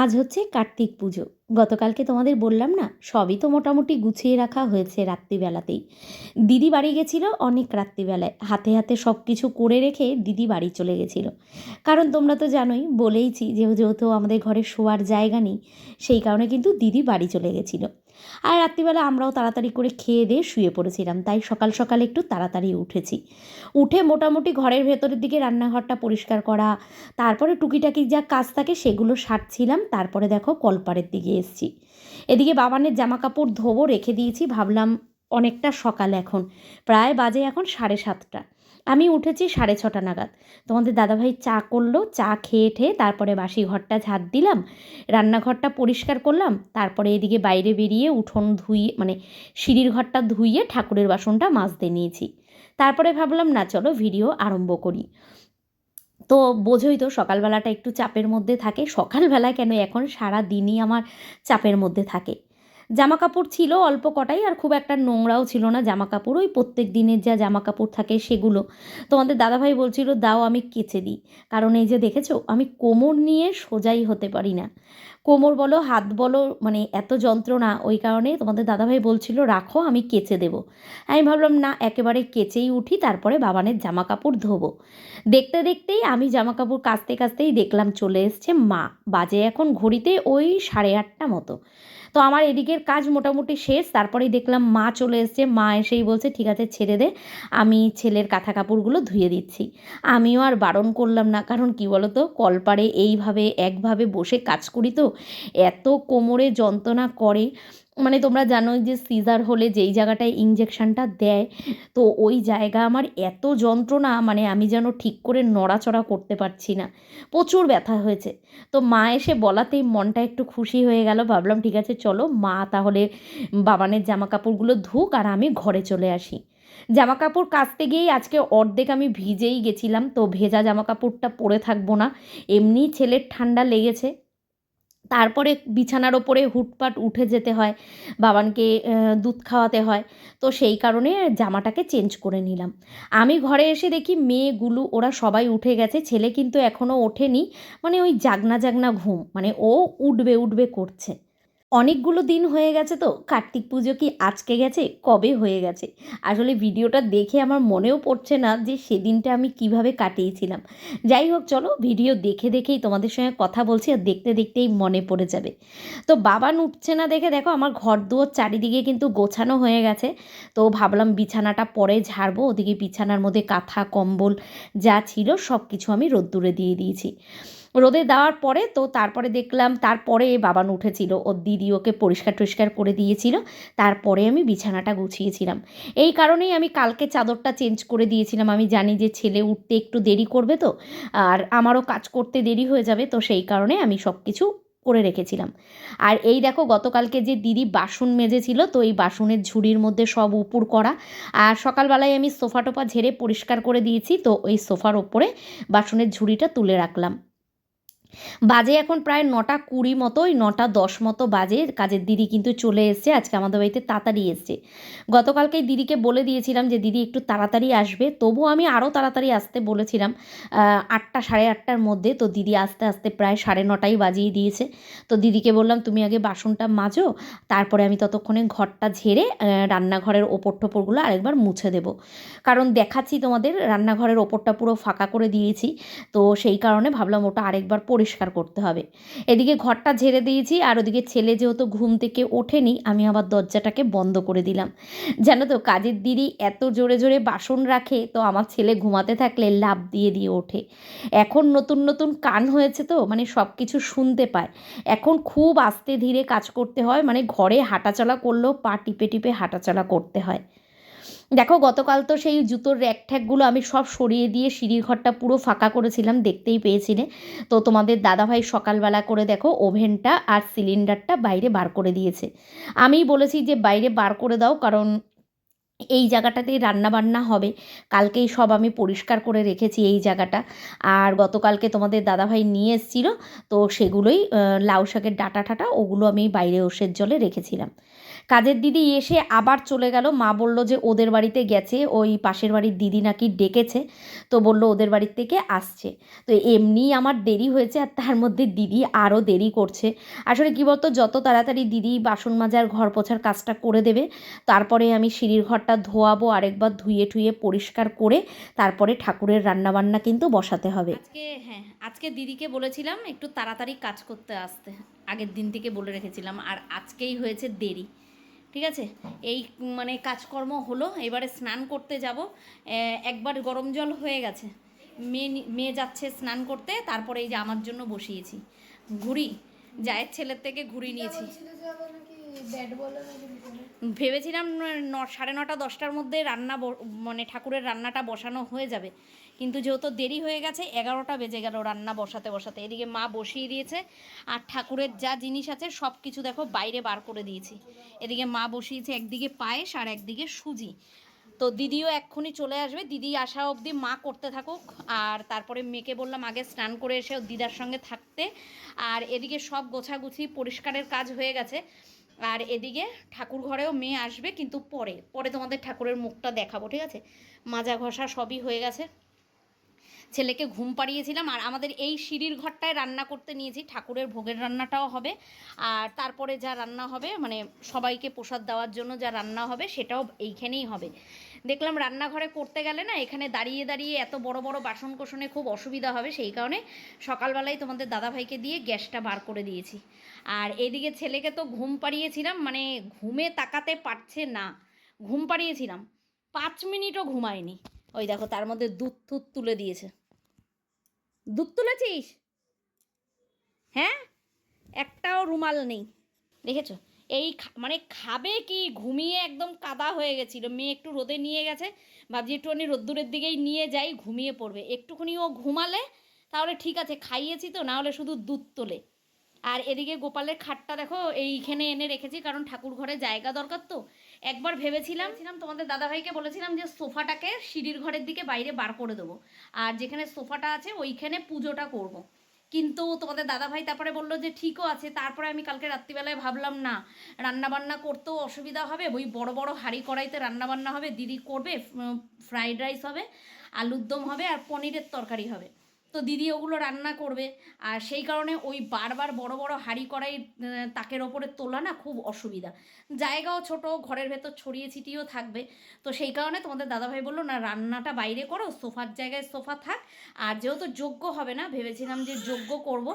আজ হচ্ছে কার্তিক পুজো। গতকালকে তোমাদের বললাম না, সবই তো মোটামুটি গুছিয়ে রাখা হয়েছে রাত্রিবেলাতেই। দিদি বাড়ি গেছিল অনেক রাত্রিবেলায়। হাতে হাতে সব কিছু করে রেখে দিদি বাড়ি চলে গেছিল। কারণ তোমরা তো জানোই, বলেইছি যে যেহেতু আমাদের ঘরে শোয়ার জায়গা নেই, সেই কারণে কিন্তু দিদি বাড়ি চলে গেছিল। আর রাত্রিবেলা আমরাও তাড়াতাড়ি করে খেয়ে দিয়ে শুয়ে পড়েছিলাম, তাই সকাল সকাল একটু তাড়াতাড়ি উঠেছি। উঠে মোটামুটি ঘরের ভেতরের দিকে রান্নাঘরটা পরিষ্কার করা, তারপরে টুকিটাকি যা কাজ থাকে সেগুলো সারছিলাম, তারপরে দেখো কলপাড়ের দিকে এসছি। এদিকে বাবানের জামা কাপড় ধোবো রেখে দিয়েছি, ভাবলাম অনেকটা সকাল এখন, প্রায় বাজে এখন সাড়ে সাতটা। আমি উঠেছি সাড়ে ছটা নাগাদ। তোমাদের দাদাভাই চা করল, চা খেয়ে ঠেয়ে তারপরে বাসি ঘরটা ঝাঁট দিলাম, রান্নাঘরটা পরিষ্কার করলাম, তারপরে এদিকে বাইরে বেরিয়ে উঠোন ধুইয়ে মানে সিঁড়ির ঘরটা ধুইয়ে ঠাকুরের বাসনটা মাজতে নিয়েছি। তারপরে ভাবলাম, না, চলো ভিডিও আরম্ভ করি। তো বোঝোই তো সকালবেলাটা একটু চাপের মধ্যে থাকে সকালবেলা কেন এখন সারা দিনই আমার চাপের মধ্যে থাকে? জামা কাপড় ছিল অল্প কটাই আর খুব একটা নোংরাও ছিল না জামা কাপড় ওই প্রত্যেক দিনের যা জামা কাপড় থাকে সেগুলো। তোমাদের দাদাভাই বলছিল, দাও আমি কেচে দিই। কারণ এই যে দেখেছ, আমি কোমর নিয়ে সোজাই হতে পারি না। কোমর বলো, হাত বলো মানে এত যন্ত্রণা, ওই কারণে তোমাদের দাদাভাই বলছিল, রাখো, আমি কেচে দেবো। আমি ভাবলাম, না, একেবারে কেচেই উঠি, তারপরে বাবানের জামা কাপড় ধোবো। দেখতে দেখতেই আমি জামা কাপড় কাচতে কাচতেই দেখলাম, চলে এসছে মা, বাজে এখন ঘড়িতে ওই সাড়ে আটটা মতো। তো আমার এদিকের কাজ মোটামুটি শেষ, তারপরেই দেখলাম মা চলে এসছে। মা এসেই বলছে, ঠিক আছে, ছেড়ে দে, আমি ছেলের কাঁথা কাপড়গুলো ধুয়ে দিচ্ছি। আমিও আর বারণ করলাম না, কারণ কি বলো তো কলপাড়ে এইভাবে একভাবে বসে কাজ করি তো, এত কোমরে যন্ত্রণা করে। মানে তোমরা জানোই যে সিজার হলে যেই জায়গাটায় ইঞ্জেকশানটা দেয়, তো ওই জায়গা আমার এত যন্ত্রণা মানে আমি যেন ঠিক করে নড়াচড়া করতে পারছি না। প্রচুর ব্যথা হয়েছে। তো মা এসে বলাতেই মনটা একটু খুশি হয়ে গেল। ভাবলাম, ঠিক আছে, চলো, মা তাহলে বাবানের জামা কাপড়গুলো ধুক আর আমি ঘরে চলে আসি। জামা কাপড় কাচতে গিয়েই আজকে অর্ধেক আমি ভিজেই গেছিলাম। তো ভেজা জামা কাপড়টা পরে থাকব না। এমনি ছেলের ঠান্ডা লেগেছে। তারপরে বিছানার ওপরে হুটপাট উঠে যেতে হয়, বাবানকে দুধ খাওয়াতে হয়। তো সেই কারণে জামাটাকে চেঞ্জ করে নিলাম। আমি ঘরে এসে দেখি মেয়েগুলো, ওরা সবাই উঠে গেছে। ছেলে কিন্তু এখনও ওঠেনি। মানে ওই জাগনা জাগনা ঘুম। মানে ও উঠবে উঠবে করছে। অনেকগুলো দিন হয়ে গেছে তো, কার্তিক পুজো কি আজকে গেছে, কবে হয়ে গেছে? আসলে ভিডিওটা দেখে আমার মনেও পড়ছে না যে সেদিনটা আমি কীভাবে কাটিয়েছিলাম। যাই হোক, চলো ভিডিও দেখে দেখেই তোমাদের সঙ্গে কথা বলছি আর দেখতে দেখতেই মনে পড়ে যাবে। তো বাবা উঠছে না দেখে, দেখো আমার ঘর দুয়ার চারিদিকে কিন্তু গোছানো হয়ে গেছে। তো ভাবলাম বিছানাটা পরে ঝাড়বো, ওদিকে বিছানার মধ্যে কাঁথা, কম্বল যা ছিল সব কিছু আমি রোদ্দুরে দিয়ে দিয়েছি। রোদে দেওয়ার পরে তো তারপরে দেখলাম তারপরে বাবান উঠেছিল। ওর দিদি ওকে পরিষ্কার টরিষ্কার করে দিয়েছিল। তারপরে আমি বিছানাটা গুছিয়েছিলাম। এই কারণেই আমি কালকে চাদরটা চেঞ্জ করে দিয়েছিলাম। আমি জানি যে ছেলে উঠতে একটু দেরি করবে তো, আর আমারও কাজ করতে দেরি হয়ে যাবে তো সেই কারণে আমি সব কিছু করে রেখেছিলাম। আর এই দেখো গতকালকে যে দিদি বাসন মেজেছিল তো এই বাসনের ঝুড়ির মধ্যে সব উপুর করা। আর সকালবেলায় আমি সোফা টোফা ঝেড়ে পরিষ্কার করে দিয়েছি তো ওই সোফার ওপরে বাসনের ঝুড়িটা তুলে রাখলাম। বাজে এখন প্রায় নটা কুড়ি মতো ওই নটা দশ মতো বাজে। কাজের দিদি কিন্তু চলে এসছে, আজকে আমাদের বাড়িতে তাড়াতাড়ি এসছে। গতকালকে দিদিকে বলে দিয়েছিলাম যে, দিদি, একটু তাড়াতাড়ি আসবে। তবু আমি আরও তাড়াতাড়ি আসতে বলেছিলাম আটটা সাড়ে আটটার মধ্যে। তো দিদি আস্তে আস্তে প্রায় সাড়ে নটাই বাজিয়ে দিয়েছে। তো দিদিকে বললাম, তুমি আগে বাসনটা মাজো, তারপরে আমি ততক্ষণে ঘরটা ঝেড়ে রান্নাঘরের ওপর টোপরগুলো আরেকবার মুছে দেবো। কারণ দেখাচ্ছি তোমাদের, রান্নাঘরের ওপরটা পুরো ফাঁকা করে দিয়েছি। তো সেই কারণে ভাবলাম ওটা আরেকবার পরি পরিষ্কার করতে হবে। এদিকে ঘরটা ঝেড়ে দিয়েছি আর ওদিকে ছেলে যেহেতু ঘুম থেকে ওঠেনি, আমি আবার দরজাটাকে বন্ধ করে দিলাম। জানো তো, কাজের দিদি এত জোরে জোরে বাসন রাখে, তো আমার ছেলে ঘুমাতে থাকলে লাভ দিয়ে দিয়ে ওঠে। এখন নতুন নতুন কান হয়েছে তো মানে সব কিছু শুনতে পায়। এখন খুব আস্তে ধীরে কাজ করতে হয় মানে ঘরে হাঁটাচলা করলেও পা টিপে টিপে হাঁটাচলা করতে হয়। দেখো, গতকাল তো সেই জুতোর র্যাক ঠ্যাকগুলো আমি সব সরিয়ে দিয়ে সিঁড়ির ঘরটা পুরো ফাঁকা করেছিলাম, দেখতেই পেয়েছিলে। তো তোমাদের দাদাভাই সকালবেলা করে দেখো, ওভেনটা আর সিলিন্ডারটা বাইরে বার করে দিয়েছে। আমি বলেছি যে বাইরে বার করে দাও, কারণ এই জায়গাটাতেই রান্না বান্না হবে। কালকেই সব আমি পরিষ্কার করে রেখেছি এই জায়গাটা। আর গতকালকে তোমাদের দাদাভাই নিয়ে এসেছিল, তো সেগুলোই লাউ শাকের ডাটা ঠাটা, ওগুলো আমি বাইরে ওষের জলে রেখেছিলাম। কাজের দিদি এসে আবার চলে গেল। মা বলল যে ওদের বাড়িতে গেছে, ওই পাশের বাড়ির দিদি নাকি ডেকেছে, তো বলল ওদের বাড়ির থেকে আসছে। তো এমনি আমার দেরি হয়েছে আর তার মধ্যে দিদি আরও দেরি করছে। আসলে কী বলতো, যত তাড়াতাড়ি দিদি বাসন মাজার, ঘর পোছার কাজটা করে দেবে, তারপরে আমি সিঁড়ির ঘরটা ধোয়াবো, আরেকবার ধুয়ে টুয়ে পরিষ্কার করে তারপরে ঠাকুরের রান্নাবান্না কিন্তু বসাতে হবে। আজকে হ্যাঁ আজকে দিদিকে বলেছিলাম একটু তাড়াতাড়ি কাজ করতে আসতে। আগের দিন থেকে বলে রেখেছিলাম, আর আজকেই হয়েছে দেরি। ঠিক আছে? এই মানে কাজকর্ম হলো এবারে স্নান করতে যাব। একবার গরম জল হয়ে গেছে। মেয়ে মেয়ে যাচ্ছে স্নান করতে তারপরে এই যে আমার জন্য বসিয়েছি। ঘুড়ি জায়ের ছেলের থেকে ঘুড়ি নিয়েছি। ভেবেছিলাম সাড়ে নটা দশটার মধ্যে রান্না মানে ঠাকুরের রান্নাটা বসানো হয়ে যাবে। কিন্তু যেহেতু দেরি হয়ে গেছে, এগারোটা বেজে গেল রান্না বসাতে বসাতে। এদিকে মা বসিয়ে দিয়েছে, আর ঠাকুরের যা জিনিস আছে সব কিছু দেখো বাইরে বার করে দিয়েছি। এদিকে মা বসিয়েছে একদিকে পায়েস আর একদিকে সুজি। তো দিদিও এক্ষুনি চলে আসবে। দিদি আসা অবধি মা করতে থাকুক। আর তারপরে মেয়েকে বললাম আগে স্নান করে এসে দিদার সঙ্গে থাকতে। আর এদিকে সব গোছাগুছি পরিষ্কারের কাজ হয়ে গেছে। আর এদিকে ঠাকুর ঘরেও মেয়ে আসবে কিন্তু পরে। পরে তোমাদের ঠাকুরের মুখটা দেখাবো, ঠিক আছে? মাজা ঘষা সবই হয়ে গেছে। ছেলেকে ঘুম পাড়িয়েছিলাম। আর আমাদের এই সিঁড়ির ঘরটায় রান্না করতে নিয়েছি। ঠাকুরের ভোগের রান্নাটাও হবে। আর তারপরে যা রান্না হবে মানে সবাইকে প্রসাদ দেওয়ার জন্য যা রান্না হবে, সেটাও এইখানেই হবে। দেখলাম রান্নাঘরে করতে গেলে না, এখানে দাঁড়িয়ে দাঁড়িয়ে এত বড় বড় বাসন কোসনে খুব অসুবিধা হবে। সেই কারণে সকালবেলায় তোমাদের দাদাভাইকে দিয়ে গ্যাসটা বার করে দিয়েছি। আর এদিকে ছেলেকে তো ঘুম পাড়িয়েছিলাম মানে ঘুমে তাকাতে পারছে না। ঘুম পাড়িয়েছিলাম। পাঁচ মিনিটও ঘুমায়নি। ওই দেখো, তার মধ্যে দুধ টুধ তুলে দিয়েছে। দুধ তুলেছিস? হ্যাঁ? একটাও রুমাল নেই। দেখেছ? এই মানে খাবে কি? ঘুমিয়ে একদম কাদা হয়ে গেছিল। মেয়ে একটু রোদে নিয়ে গেছে। ভাবছি একটুখানি রোদ্দুরের দিকেই নিয়ে যাই, ঘুমিয়ে পড়বে। একটুখানি ও ঘুমালে তাহলে ঠিক আছে, খাইয়েছি তো না হলে শুধু দুধ তোলে। আর এদিকে গোপালের খাটটা দেখো, এইখানে এনে রেখেছি, কারণ ঠাকুর ঘরে জায়গা দরকার তো। একবার ভেবেছিলাম ছিলাম তোমাদের দাদাভাইকে বলেছিলাম যে সোফাটাকে সিঁড়ির ঘরের দিকে বাইরে বার করে দেবো। আর যেখানে সোফাটা আছে, ওইখানে পুজোটা করব। কিন্তু তোমাদের দাদাভাই তারপরে বলল যে ঠিকও আছে, তারপরে আমি কালকে রাত্রিবেলায় ভাবলাম, না, রান্নাবান্না করতেও অসুবিধা হবে, ওই বড় বড় হাঁড়ি কড়াইতে রান্নাবান্না হবে, দিদি করবে ফ্রাইড রাইস হবে, আলুর দম হবে, আর পনিরের তরকারি হবে। তো দিদি ওগুলো রান্না করবে। আর সেই কারণে ওই বারবার বড় বড় হাঁড়ি কড়াই তাকের ওপরে তোলা না খুব অসুবিধা। জায়গাও ছোট ঘরের ভেতর ছড়িয়ে ছিটিয়েও থাকবে। তো সেই কারণে তোমাদের দাদাভাই বলল না রান্নাটা বাইরে করো সোফার জায়গায় সোফা থাক। আর যেহেতু যোগ্য হবে না ভেবেছিলাম যে যোগ্য করব।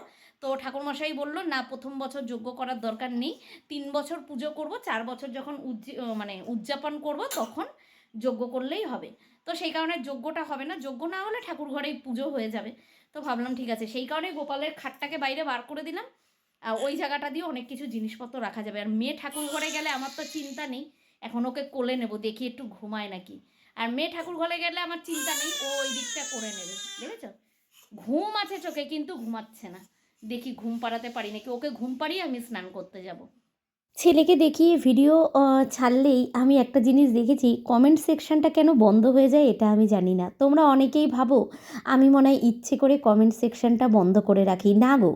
তো ঠাকুরমশাই বলল না প্রথম বছর যোগ্য করার দরকার নেই। তিন বছর পুজো করব চার বছর যখন আহ, মানে উদযাপন করব তখন যোগ্য করলেই হবে। তো সেই কারণে যোগ্যটা হবে না। যোগ্য না হলে ঠাকুর ঘরেই পুজো হয়ে যাবে। তো ভাবলাম ঠিক আছে। সেই কারণে গোপালের খাটটাকে বাইরে বার করে দিলাম। আর ওই জায়গাটা দিয়ে অনেক কিছু জিনিসপত্র রাখা যাবে। আর মেয়ে ঠাকুর ঘরে গেলে আমার তো চিন্তা নেই। এখন ওকে কোলে নেব, দেখি একটু ঘুমায় নাকি। আর মেয়ে ঠাকুর ঘরে গেলে আমার চিন্তা নেই, ও ওই দিকটা করে নেবে। দেখেছ? ঘুম আছে চোখে, কিন্তু ঘুমাচ্ছে না। দেখি ঘুম পাড়াতে পারি নাকি? ওকে ঘুম পাড়িয়ে আমি স্নান করতে যাব। ছেলেকে দেখিয়ে ভিডিও ছাড়লেই আমি একটা জিনিস দেখেছি কমেন্ট সেকশনটা কেন বন্ধ হয়ে যায় এটা আমি জানি না। তোমরা অনেকেই ভাবো, আমি মনে হয় ইচ্ছে করে কমেন্ট সেকশনটা বন্ধ করে রাখি। না গো,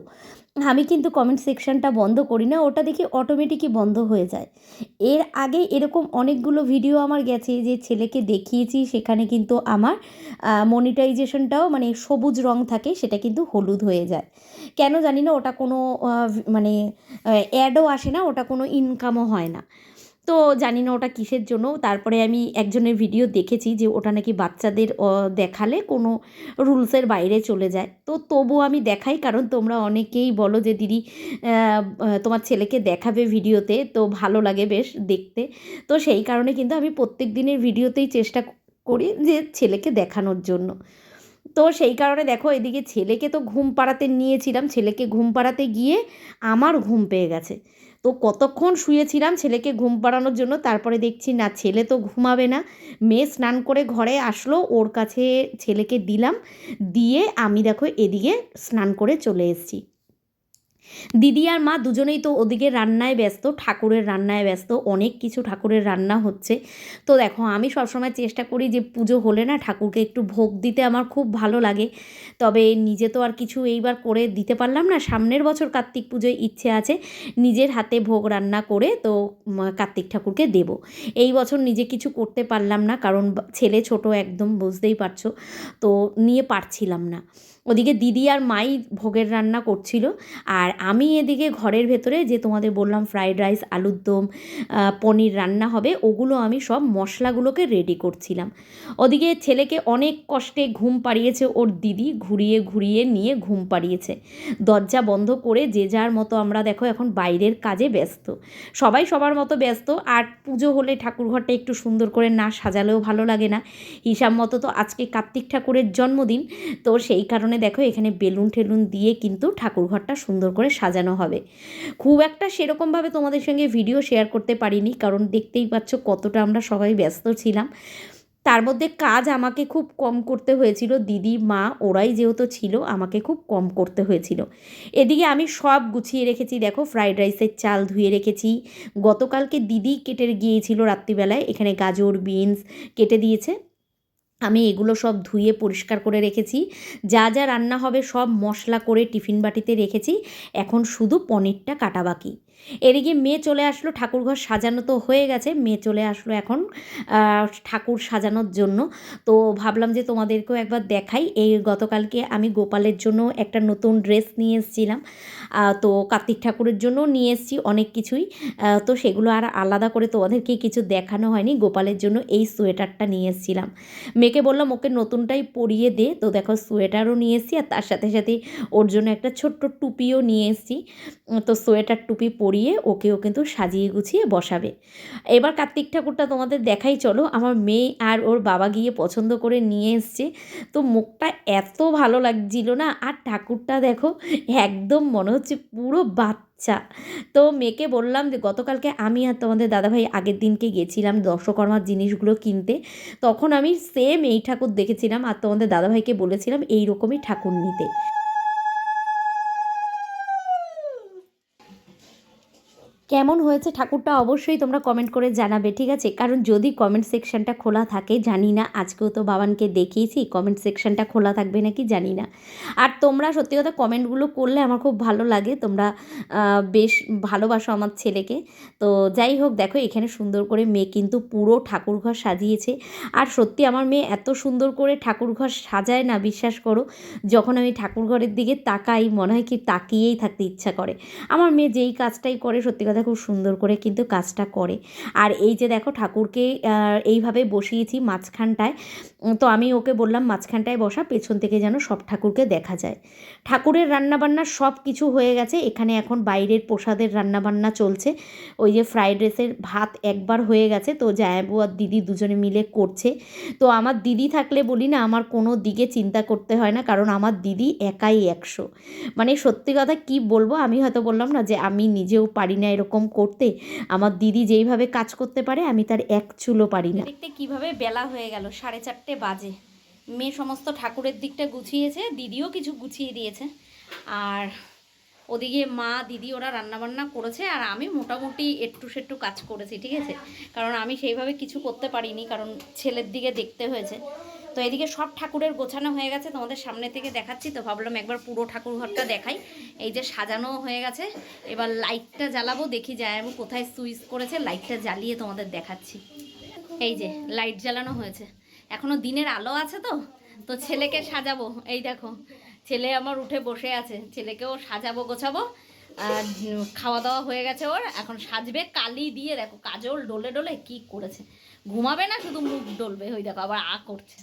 আমি কিন্তু কমেন্ট সেকশনটা বন্ধ করি না, ওটা দেখি অটোমেটিকই বন্ধ হয়ে যায়। এর আগে এরকম অনেকগুলো ভিডিও আমার গেছে যে ছেলেকে দেখিয়েছি, সেখানে কিন্তু আমার মনিটাইজেশনটাও মানে সবুজ রং থাকে, সেটা কিন্তু হলুদ হয়ে যায়। কেন জানি না, ওটা কোনো মানে অ্যাডও আসে না, ওটা কোনো ইনকামও হয় না। তো জানি না ওটা কিসের জন্য, তারপরে আমি একজনের ভিডিও দেখেছি যে ওটা নাকি বাচ্চাদের দেখালে কোনো রুলসের বাইরে চলে যায়। তো তবু আমি দেখাই, কারণ তোমরা অনেকেই বলো যে, দিদি তোমার ছেলেকে দেখাবে ভিডিওতে তো ভালো লাগে বেশ দেখতে। তো সেই কারণে কিন্তু আমি প্রত্যেক দিনের ভিডিওতেই চেষ্টা করি যে ছেলেকে দেখানোর জন্য। তো সেই কারণে দেখো এদিকে ছেলেকে তো ঘুম পাড়াতে নিয়েছিলাম, ছেলেকে ঘুম পাড়াতে গিয়ে আমার ঘুম পেয়ে গেছে। তো কতক্ষণ শুয়েছিলাম ছেলেকে ঘুম পাড়ানোর জন্য, তারপরে দেখছি না, ছেলে তো ঘুমাবে না। মেয়ে স্নান করে ঘরে আসলো, ওর কাছে ছেলেকে দিলাম, দিয়ে আমি দেখো এদিকে স্নান করে চলে এসেছি। দিদি আর মা দুজনেই তো ওদিকে রান্নায় ব্যস্ত, ঠাকুরের রান্নায় ব্যস্ত, অনেক কিছু ঠাকুরের রান্না হচ্ছে। তো দেখো, আমি সবসময় চেষ্টা করি যে পুজো হলে না ঠাকুরকে একটু ভোগ দিতে আমার খুব ভালো লাগে। তবে নিজে তো আর কিছু এইবার করে দিতে পারলাম না। সামনের বছর কার্তিক পুজোয় ইচ্ছে আছে নিজের হাতে ভোগ রান্না করে তো কার্তিক ঠাকুরকে দেব। এই বছর নিজে কিছু করতে পারলাম না, কারণ ছেলে ছোট একদম, বুঝতেই পারছ। তো নিয়ে পারছিলাম না। ওদিকে দিদি আর মাই ভোগের রান্না করছিল। আর আমি এদিকে ঘরের ভেতরে যে তোমাদের বললাম ফ্রাইড রাইস আলুর দম পনির রান্না হবে, ওগুলো আমি সব মশলাগুলোকে রেডি করছিলাম। ওদিকে ছেলেকে অনেক কষ্টে ঘুম পাড়িয়েছে, ওর দিদি ঘুরিয়ে ঘুরিয়ে নিয়ে ঘুম পাড়িয়েছে। দরজা বন্ধ করে যে যার মতো আমরা দেখো এখন বাইরের কাজে ব্যস্ত। সবাই সবার মতো ব্যস্ত, আর পুজো হলে ঠাকুরঘরটা একটু সুন্দর করে না সাজালেও ভালো লাগে না। হিসাব মতো তো আজকে কার্তিক ঠাকুরের জন্মদিন, তো সেই কারণে দেখো এখানে বেলুন টেলুন দিয়ে কিন্তু ঠাকুরঘরটা সুন্দর করে সাজানো হবে। খুব একটা সেরকমভাবে তোমাদের সঙ্গে ভিডিও শেয়ার করতে পারিনি, কারণ দেখতেই পাচ্ছ কতটা আমরা সবাই ব্যস্ত ছিলাম। তার মধ্যে কাজ আমাকে খুব কম করতে হয়েছিল, দিদি, মা, ওরাই যেহেতু ছিল, আমাকে খুব কম করতে হয়েছিল। এদিকে আমি সব গুছিয়ে রেখেছি, দেখো ফ্রাইড রাইসের চাল ধুয়ে রেখেছি। গতকালকে দিদি কেটে গিয়েছিল রাত্রিবেলায়, এখানে গাজর বিনস কেটে দিয়েছে। আমি এগুলো সব ধুয়ে পরিষ্কার করে রেখেছি। যা যা রান্না হবে সব মশলা করে টিফিন বাটিতে রেখেছি। এখন শুধু পনিরটা কাটা বাকি। এদিকে মেয়ে চলে আসলো, ঠাকুরঘর সাজানো তো হয়ে গেছে, মেয়ে চলে আসলো এখন ঠাকুর সাজানোর জন্য। তো ভাবলাম যে তোমাদেরকেও একবার দেখাই, এই গতকালকে আমি গোপালের জন্য একটা নতুন ড্রেস নিয়ে এসেছিলাম তো কার্তিক ঠাকুরের জন্য নিয়ে এসেছি অনেক কিছুই তো সেগুলো আর আলাদা করে তোমাদেরকে কিছু দেখানো হয়নি, গোপালের জন্য এই সোয়েটারটা নিয়ে এসেছিলাম। মেয়েকে বললাম, ওকে নতুনটাই পরিয়ে দে। তো দেখো সোয়েটারও নিয়ে এসেছি, আর তার সাথে সাথে ওর জন্য একটা ছোট্ট টুপিও নিয়ে এসেছি, তো সোয়েটার টুপি পরিয়ে ওকেও কিন্তু সাজিয়ে গুছিয়ে বসাবে। এবার কার্তিক ঠাকুরটা তোমাদের দেখাই, চলো। আমার মেয়ে আর ওর বাবা গিয়ে পছন্দ করে নিয়ে এসছে। তো মুখটা এত ভালো লাগছিল না, আর ঠাকুরটা দেখো, একদম মনে হচ্ছে পুরো বাচ্চা। তো মেয়েকে বললাম যে, গতকালকে আমি আর তোমাদের দাদাভাই আগের দিনকে গেছিলাম দর্শকর্মার জিনিসগুলো কিনতে। তখন আমি সেম এই ঠাকুর দেখেছিলাম আর তোমাদের দাদাভাইকে বলেছিলাম এই রকমই ঠাকুর নিতে। কেমন হয়েছে ঠাকুরটা অবশ্যই তোমরা কমেন্ট করে জানাবে, ঠিক আছে? কারণ যদি কমেন্ট সেকশনটা খোলা থাকে, জানি না, আজকেও তো বাবানকে দেখিয়েছি কমেন্ট সেকশনটা খোলা থাকবে নাকি জানি না। আর তোমরা সত্যি কথা কমেন্টগুলো করলে আমার খুব ভালো লাগে, তোমরা বেশ ভালোবাসো আমার ছেলেকে। তো যাই হোক, দেখো, এখানে সুন্দর করে মেয়ে কিন্তু পুরো ঠাকুরঘর সাজিয়েছে। আর সত্যি আমার মেয়ে এত সুন্দর করে ঠাকুরঘর সাজায় না, বিশ্বাস করো, যখন আমি ঠাকুরঘরের দিকে তাকাই, মনে হয় কি তাকিয়েই থাকতে ইচ্ছা করে। আমার মেয়ে যেই কাজটাই করে, সত্যি কথা খুব সুন্দর করে কিন্তু কাজটা করে। আর এই যে দেখো ঠাকুরকে এইভাবে বসিয়েছি মাঝখানটায় তো আমি ওকে বললাম মাঝখানটায় বসা, পেছন থেকে যেন সব ঠাকুরকে দেখা যায়। ঠাকুরের রান্নাবান্না সব কিছু হয়ে গেছে, এখানে এখন বাইরের প্রসাদের রান্নাবান্না চলছে। ওই যে ফ্রাইড রাইসের ভাত একবার হয়ে গেছে, তো জায়াবু আর দিদি দুজনে মিলে করছে। তো আমার দিদি থাকলে বলি না, আমার কোনো দিকে চিন্তা করতে হয় না, কারণ আমার দিদি একাই একশো। মানে সত্যি কথা কি বলব, আমি হয়তো বললাম না যে আমি নিজেও পারি না এরকম করতে আমার দিদি যেইভাবে কাজ করতে পারে, আমি তার এক চুলো পারি না। দেখতে কীভাবে বেলা হয়ে গেল, সাড়ে চারটে বাজে। মেয়ে সমস্ত ঠাকুরের দিকটা গুছিয়েছে, দিদিও কিছু গুছিয়ে দিয়েছে। আর ওদিকে মা, দিদি ওরা রান্নাবান্না করেছে, আর আমি মোটামুটি একটু সেট্টু কাজ করেছি, ঠিক আছে? কারণ আমি সেইভাবে কিছু করতে পারিনি, কারণ ছেলের দিকে দেখতে হয়েছে। তো এদিকে সব ঠাকুরের গোছানো হয়ে গেছে, তোমাদের সামনে থেকে দেখাচ্ছি। তো ভাবলাম একবার পুরো ঠাকুর ঘরটা দেখাই। এই যে সাজানো হয়ে গেছে, এবার লাইটটা জ্বালাবো, দেখি আমি কোথায় সুইচ করেছে, লাইটটা জ্বালিয়ে তোমাদের দেখাচ্ছি। এই যে লাইট জ্বালানো হয়েছে, এখনও দিনের আলো আছে তো তো ছেলেকে সাজাবো। এই দেখো, ছেলে আমার উঠে বসে আছে, ছেলেকেও সাজাবো, গোছাবো। আর খাওয়া দাওয়া হয়ে গেছে ওর, এখন সাজবে কালি দিয়ে, দেখো কাজল ডোলে ডোলে কি করেছে। ঘুমাবে না, শুধু মুখ ডলবে। ওই দেখো, আবার আ করছে।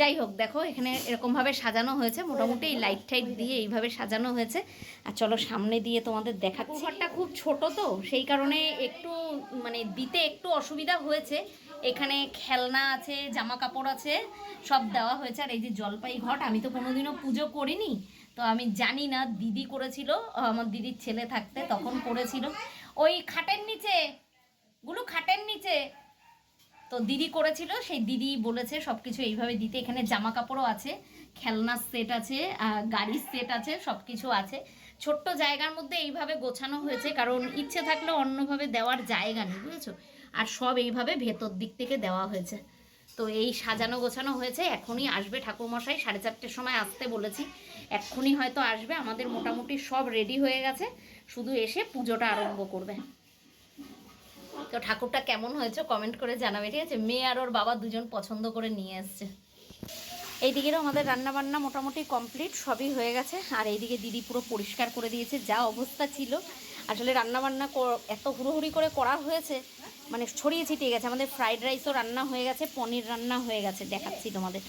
যাই হোক, দেখো, এখানে এরকমভাবে সাজানো হয়েছে। মোটামুটি এই লাইট টাইট দিয়ে এইভাবে সাজানো হয়েছে। আর চলো, সামনে দিয়ে তোমাদের দেখাচ্ছি। ঘরটা খুব ছোট তো, সেই কারণে একটু মানে দিতে একটু অসুবিধা হয়েছে। এখানে খেলনা আছে জামা কাপড় আছে, সব দেওয়া হয়েছে। আর এই যে জলপাই ঘট, আমি তো কোনোদিনও পুজো করিনি। তো আমি জানি না, দিদি করেছিল, আমার দিদির ছেলে থাকতে তখন করেছিল। ওই খাটের নিচে, গুলো, খাটের নিচে। তো দিদি করেছিল, সেই দিদি বলেছে সব কিছু এইভাবে দিতে। এখানে জামা কাপড়ও আছে খেলনার সেট আছে গাড়ির সেট আছে সব কিছু আছে। ছোট্ট জায়গার মধ্যে এইভাবে গোছানো হয়েছে, কারণ ইচ্ছে থাকলে অন্যভাবে দেওয়ার জায়গা নেই, বুঝেছ? আর সব এইভাবে ভেতর দিক থেকে দেওয়া হয়েছে। তো এই সাজানো গোছানো হয়েছে, এখনই আসবে ঠাকুরমশাই, সাড়ে চারটের সময় আসতে বলেছি। এক্ষুনি হয়তো আসবে, আমাদের মোটামুটি সব রেডি হয়ে গেছে, শুধু এসে পুজোটা আরম্ভ করবে। তো ঠাকুরটা কেমন হয়েছে কমেন্ট করে জানাবে, ঠিক আছে? মেয়ে আর ওর বাবা দুজন পছন্দ করে নিয়ে এসছে। এইদিকেরও আমাদের রান্না বান্না মোটামুটি কমপ্লিট সবই হয়ে গেছে। আর এইদিকে দিদি পুরো পরিষ্কার করে দিয়েছে, যা অবস্থা ছিল। আসলে রান্না বান্না এত হুড়োহুড়ি করে করা হয়েছে মানে ছড়িয়ে ছিটিয়ে গেছে। আমাদের ফ্রাইড রাইসও রান্না হয়ে গেছে, পনির রান্না হয়ে গেছে, দেখাচ্ছি তোমাদের।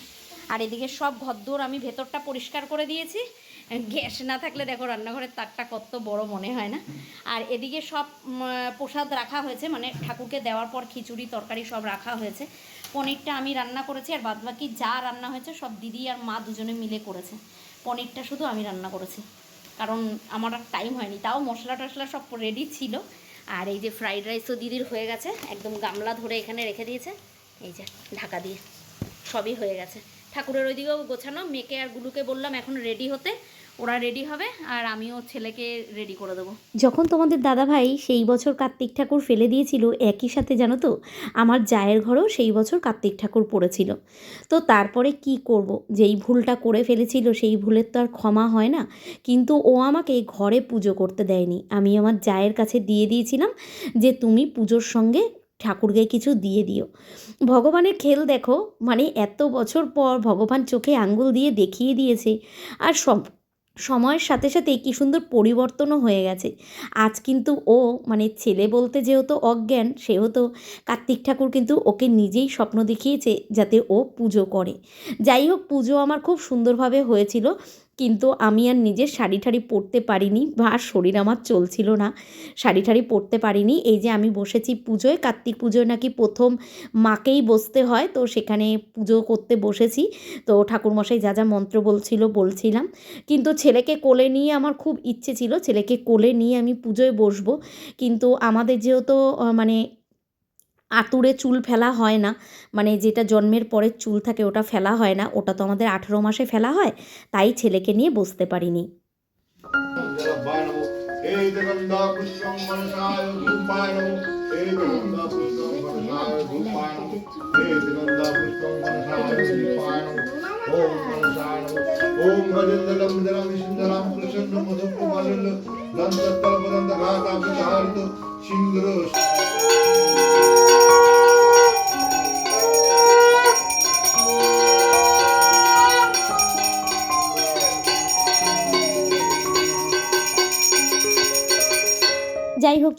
আর এদিকে সব ঘরদোর আমি ভেতরটা পরিষ্কার করে দিয়েছি। গ্যাস না থাকলে দেখো রান্নাঘরের তাকটা কত বড় মনে হয় না? আর এদিকে সব প্রসাদ রাখা হয়েছে মানে ঠাকুরকে দেওয়ার পর খিচুড়ি, তরকারি সব রাখা হয়েছে। পনিরটা আমি রান্না করেছি, আর বাদবাকি যা রান্না হয়েছে সব দিদি আর মা দুজনে মিলে করেছে। পনিরটা শুধু আমি রান্না করেছি, কারণ আমার আর টাইম হয়নি। তাও মশলা টশলা সব রেডি ছিল। আর এই যে ফ্রাইড রাইসও দিদির হয়ে গেছে, একদম গামলা ধরে এখানে রেখে দিয়েছে। এই যে ঢাকা দিয়ে, সবই হয়ে গেছে। ঠাকুরের ওইদিকেও গোছানো। মেয়েকে আর গুলুকে বললাম, এখন রেডি হতে। ওরা রেডি হবে, আর আমিও ছেলেকে রেডি করে দেবো। যখন তোমাদের দাদাভাই সেই বছর কার্তিক ঠাকুর ফেলে দিয়েছিল, একই সাথে জানো তো, আমার জায়ের ঘরেও সেই বছর কার্তিক ঠাকুর পড়েছিল। তো তারপরে কি করব? যেই ভুলটা করে ফেলেছিল, সেই ভুলের তো আর ক্ষমা হয় না। কিন্তু ও আমাকে ঘরে পুজো করতে দেয়নি। আমি আমার জায়ের কাছে দিয়ে দিয়েছিলাম যে, তুমি পুজোর সঙ্গে ঠাকুরকে কিছু দিয়ে দিও। ভগবানের খেল দেখো মানে এত বছর পর ভগবান চোখে আঙ্গুল দিয়ে দেখিয়ে দিয়েছে। আর সব, সময়ের সাথে সাথে কী সুন্দর পরিবর্তনও হয়ে গেছে। আজ কিন্তু ও মানে ছেলে বলতে যেহেতু অজ্ঞান, সেহেতু কার্তিক ঠাকুর কিন্তু ওকে নিজেই স্বপ্ন দেখিয়েছে যাতে ও পুজো করে। যাই হোক, পুজো আমার খুব সুন্দরভাবে হয়েছিল। কিন্তু আমি আর নিজের শাড়ি ঠাড়ি পরতে পারিনি বা শরীর আমার চলছিল না। শাড়ি ঠাড়ি পরতে পারিনি। এই যে আমি বসেছি পুজোয়, কার্তিক পুজোয় নাকি প্রথম মাকেই বসতে হয়, তো সেখানে পুজো করতে বসেছি। তো ঠাকুরমশাই যা যা মন্ত্র বলছিল বলছিলাম। কিন্তু ছেলেকে কোলে নিয়ে আমার খুব ইচ্ছে ছিল, ছেলেকে কোলে নিয়ে আমি পুজোয় বসবো। কিন্তু আমাদের যেহেতু মানে আতুরে চুল ফেলা হয় না। মানে যেটা জন্মের পরের চুল থাকে ওটা ফেলা হয় না। ওটা তো আমাদের আঠেরো মাসে ফেলা হয়। তাই ছেলেকে নিয়ে বসতে পারিনি।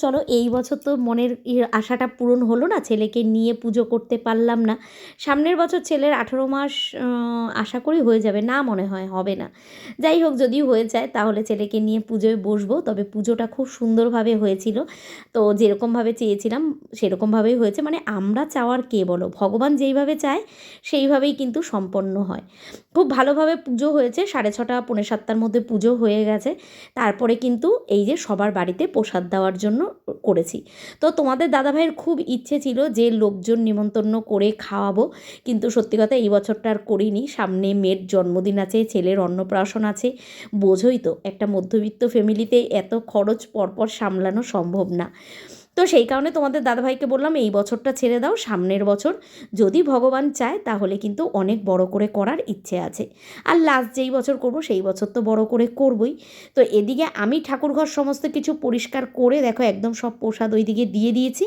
চলো, এই বছর তো মনের আশাটা পূরণ হলো না, ছেলেকে নিয়ে পুজো করতে পারলাম না। সামনের বছর ছেলের আঠেরো মাস আশা করি হয়ে যাবে, না মনে হয়, হবে না। যাই হোক যদি হয়ে যায়, তাহলে ছেলেকে নিয়ে পুজোয় বসবো, তবে পুজোটা খুব সুন্দরভাবে হয়েছিল। তো যেরকমভাবে চেয়েছিলাম, সেরকমভাবেই হয়েছে। মানে আমরা চাওয়ার কে বলো? ভগবান যেইভাবে চায়, সেইভাবেই কিন্তু সম্পন্ন হয়। খুব ভালোভাবে পুজো হয়েছে, সাড়ে ছটা, পৌনে সাতটার মধ্যে পুজো হয়ে গেছে। তারপরে কিন্তু এই যে সবার বাড়িতে প্রসাদ দেওয়ার জন্য করেছি। তো তোমাদের দাদাভাইয়ের খুব ইচ্ছে ছিল যে লোকজন নিমন্ত্রণ করে খাওয়াবো, কিন্তু সত্যি কথা এই বছরটা আর করিনি। সামনে মেয়ের জন্মদিন আছে, ছেলের অন্নপ্রাশন আছে, বোঝোই তো একটা মধ্যবিত্ত ফ্যামিলিতে এত খরচ পরপর সামলানো সম্ভব না। তো সেই কারণে তোমাদের দাদাভাইকে বললাম, এই বছরটা ছেড়ে দাও, সামনের বছর যদি ভগবান চায়, তাহলে কিন্তু অনেক বড় করে করার ইচ্ছে আছে। আর লাস্ট যেই বছর করব, সেই বছর তো বড় করে করবই। তো এদিকে আমি ঠাকুরঘর সমস্ত কিছু পরিষ্কার করে, দেখো একদম সব প্রসাদ ওইদিকে দিয়ে দিয়েছি।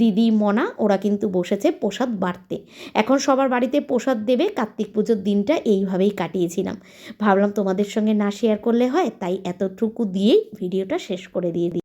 দিদি, মনা, ওরা কিন্তু বসেছে প্রসাদ বাড়তে। এখন সবার বাড়িতে প্রসাদ দেবে, কার্তিক পুজোর দিনটা এইভাবেই কাটিয়েছিলাম। ভাবলাম তোমাদের সঙ্গে না শেয়ার করলে হয়, তাই এতটুকু দিয়েই ভিডিওটা শেষ করে দিয়ে দিই।